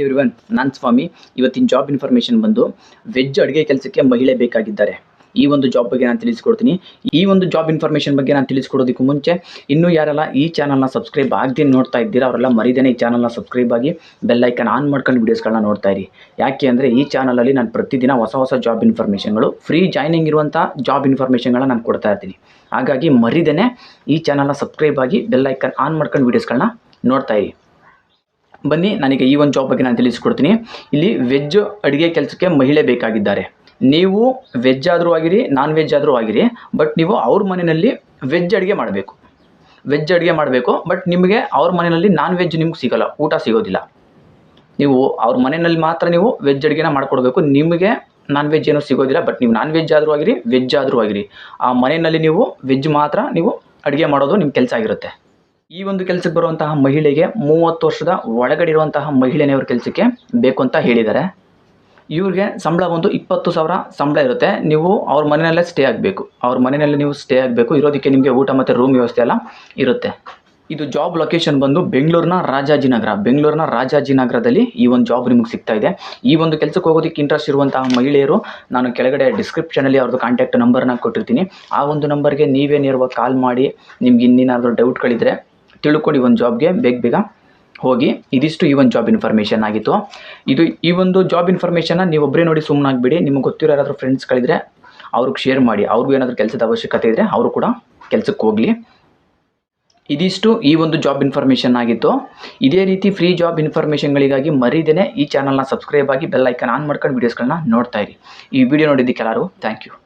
Everyone ನಾನು ಸ್ವಾಮಿ. ಇವತ್ತಿನ job information ಬಂದು ವೆಜ್ ಅಡುಗೆ ಕೆಲಸಕ್ಕೆ ಮಹಿಳೆ ಬೇಕಾಗಿದ್ದಾರೆ. ಈ ಒಂದು ಜಾಬ್ ಬಗ್ಗೆ ನಾನು ತಿಳಿಸ್ಕೊಡ್ತೀನಿ. ಈ ಒಂದು ಜಾಬ್ ಇನ್ಫಾರ್ಮೇಷನ್ ಬಗ್ಗೆ ನಾನು ತಿಳಿಸ್ಕೊಡೋದಕ್ಕೂ ಮುಂಚೆ, ಇನ್ನೂ ಯಾರೆಲ್ಲ ಈ ಚಾನಲ್ನ ಸಬ್ಸ್ಕ್ರೈಬ್ ಆಗದೆ ನೋಡ್ತಾ ಇದ್ದೀರಾ, ಅವರೆಲ್ಲ ಮರಿದೇನೆ ಈ ಚಾನಲ್ನ ಸಬ್ಸ್ಕ್ರೈಬ್ ಆಗಿ ಬೆಲ್ಲೈಕನ್ ಆನ್ ಮಾಡ್ಕೊಂಡು ವೀಡಿಯೋಸ್ಗಳನ್ನ ನೋಡ್ತಾ ಇರಿ. ಯಾಕೆ ಅಂದರೆ ಈ ಚಾನಲಲ್ಲಿ ನಾನು ಪ್ರತಿದಿನ ಹೊಸ ಹೊಸ ಜಾಬ್ ಇನ್ಫಾರ್ಮೇಷನ್ಗಳು ಫ್ರೀ ಜಾಯ್ನಿಂಗ್ ಇರುವಂಥ ಜಾಬ್ ಇನ್ಫಾರ್ಮೇಷನ್ಗಳನ್ನ ನಾನು ಕೊಡ್ತಾ ಇರ್ತೀನಿ. ಹಾಗಾಗಿ ಮರಿದೇನೆ ಈ ಚಾನಲ್ನ ಸಬ್ಸ್ಕ್ರೈಬ್ ಆಗಿ ಬೆಲ್ಲೈಕನ್ ಆನ್ ಮಾಡ್ಕೊಂಡು ವೀಡಿಯೋಸ್ಗಳನ್ನ ನೋಡ್ತಾ ಇರಿ. ಬನ್ನಿ, ನನಗೆ ಈ ಒಂದು ಜಾಬ್ ಬಗ್ಗೆ ನಾನು ತಿಳಿಸ್ಕೊಡ್ತೀನಿ. ಇಲ್ಲಿ ವೆಜ್ ಅಡುಗೆ ಕೆಲಸಕ್ಕೆ ಮಹಿಳೆ ಬೇಕಾಗಿದ್ದಾರೆ. ನೀವು ವೆಜ್ ಆದರೂ ಆಗಿರಿ ನಾನ್ ವೆಜ್ ಆದರೂ ಆಗಿರಿ ಬಟ್ ನೀವು ಅವ್ರ ಮನೆಯಲ್ಲಿ ವೆಜ್ ಅಡುಗೆ ಮಾಡಬೇಕು. ವೆಜ್ ಅಡುಗೆ ಮಾಡಬೇಕು ಬಟ್ ನಿಮಗೆ ಅವ್ರ ಮನೆಯಲ್ಲಿ ನಾನ್ ವೆಜ್ ನಿಮ್ಗೆ ಸಿಗೋಲ್ಲ, ಊಟ ಸಿಗೋದಿಲ್ಲ. ನೀವು ಅವ್ರ ಮನೆಯಲ್ಲಿ ಮಾತ್ರ ನೀವು ವೆಜ್ ಅಡುಗೆನ ಮಾಡ್ಕೊಡ್ಬೇಕು, ನಿಮಗೆ ನಾನ್ ವೆಜ್ ಏನೂ ಸಿಗೋದಿಲ್ಲ ಬಟ್ ನೀವು ನಾನ್ ವೆಜ್ ಆದರೂ ಆಗಿರಿ ವೆಜ್ ಆದರೂ ಆಗಿರಿ. ಆ ಮನೆಯಲ್ಲಿ ನೀವು ವೆಜ್ ಮಾತ್ರ ನೀವು ಅಡುಗೆ ಮಾಡೋದು ನಿಮ್ಮ ಕೆಲಸ ಆಗಿರುತ್ತೆ. ಈ ಒಂದು ಕೆಲಸಕ್ಕೆ ಬರುವಂತಹ ಮಹಿಳೆಗೆ ಮೂವತ್ತು ವರ್ಷದ ಒಳಗಡೆ ಇರುವಂತಹ ಮಹಿಳೆನೇ ಕೆಲಸಕ್ಕೆ ಬೇಕು ಅಂತ ಹೇಳಿದ್ದಾರೆ. ಇವ್ರಿಗೆ ಸಂಬಳ ಒಂದು ಇಪ್ಪತ್ತು ಸಾವಿರ ಸಂಬಳ ಇರುತ್ತೆ. ನೀವು ಅವ್ರ ಮನೆಯಲ್ಲೇ ಸ್ಟೇ ಆಗಬೇಕು. ಅವ್ರ ಮನೆಯಲ್ಲೇ ನೀವು ಸ್ಟೇ ಆಗಬೇಕು. ಇರೋದಕ್ಕೆ ನಿಮಗೆ ಊಟ ಮತ್ತು ರೂಮ್ ವ್ಯವಸ್ಥೆ ಎಲ್ಲ ಇರುತ್ತೆ. ಇದು ಜಾಬ್ ಲೊಕೇಶನ್ ಬಂದು ಬೆಂಗಳೂರಿನ ರಾಜಾಜಿನಗರ. ಬೆಂಗಳೂರಿನ ರಾಜಾಜಿನಗರದಲ್ಲಿ ಈ ಒಂದು ಜಾಬ್ ನಿಮಗೆ ಸಿಗ್ತಾ ಇದೆ. ಈ ಒಂದು ಕೆಲಸಕ್ಕೆ ಹೋಗೋದಕ್ಕೆ ಇಂಟ್ರೆಸ್ಟ್ ಇರುವಂತಹ ಮಹಿಳೆಯರು, ನಾನು ಕೆಳಗಡೆ ಡಿಸ್ಕ್ರಿಪ್ಷನಲ್ಲಿ ಅವ್ರದ್ದು ಕಾಂಟ್ಯಾಕ್ಟ್ ನಂಬರ್ನ ಕೊಟ್ಟಿರ್ತೀನಿ. ಆ ಒಂದು ನಂಬರ್ಗೆ ನೀವೇ ನೇರವಾಗಿ ಕಾಲ್ ಮಾಡಿ, ನಿಮ್ಗೆ ಇನ್ನೇನಾದರೂ ಡೌಟ್ಗಳಿದ್ರೆ ತಿಳ್ಕೊಂಡು ಈ ಒಂದು ಜಾಬ್ಗೆ ಬೇಗ ಬೇಗ ಹೋಗಿ. ಇದಿಷ್ಟು ಈ ಒಂದು ಜಾಬ್ ಇನ್ಫಾರ್ಮೇಷನ್ ಆಗಿತ್ತು. ಇದು ಈ ಒಂದು ಜಾಬ್ ಇನ್ಫಾರ್ಮೇಷನ್ನ ನೀವು ಒಬ್ಬರೇ ನೋಡಿ ಸುಮ್ಮನಾಗ್ಬಿಡಿ ನಿಮಗೆ ಗೊತ್ತಿರೋ ಯಾರಾದರೂ ಫ್ರೆಂಡ್ಸ್ಗಳಿದ್ರೆ ಅವ್ರಿಗೆ ಶೇರ್ ಮಾಡಿ. ಅವ್ರಿಗೂ ಏನಾದರೂ ಕೆಲಸದ ಅವಶ್ಯಕತೆ ಇದ್ದರೆ ಅವರು ಕೂಡ ಕೆಲಸಕ್ಕೆ ಹೋಗಲಿ. ಇದಿಷ್ಟು ಈ ಒಂದು ಜಾಬ್ ಇನ್ಫಾರ್ಮೇಷನ್ ಆಗಿತ್ತು. ಇದೇ ರೀತಿ ಫ್ರೀ ಜಾಬ್ ಇನ್ಫಾರ್ಮೇಷನ್ಗಳಿಗಾಗಿ ಮರಿದೇನೆ ಈ ಚಾನಲ್ನ ಸಬ್ಸ್ಕ್ರೈಬ್ ಆಗಿ ಬೆಲ್ ಐಕನ್ ಆನ್ ಮಾಡ್ಕೊಂಡು ವೀಡಿಯೋಸ್ಗಳನ್ನ ನೋಡ್ತಾ ಇರಿ. ಈ ವಿಡಿಯೋ ನೋಡಿದ್ದಕ್ಕೆ ಎಲ್ಲರೂ ಥ್ಯಾಂಕ್ ಯು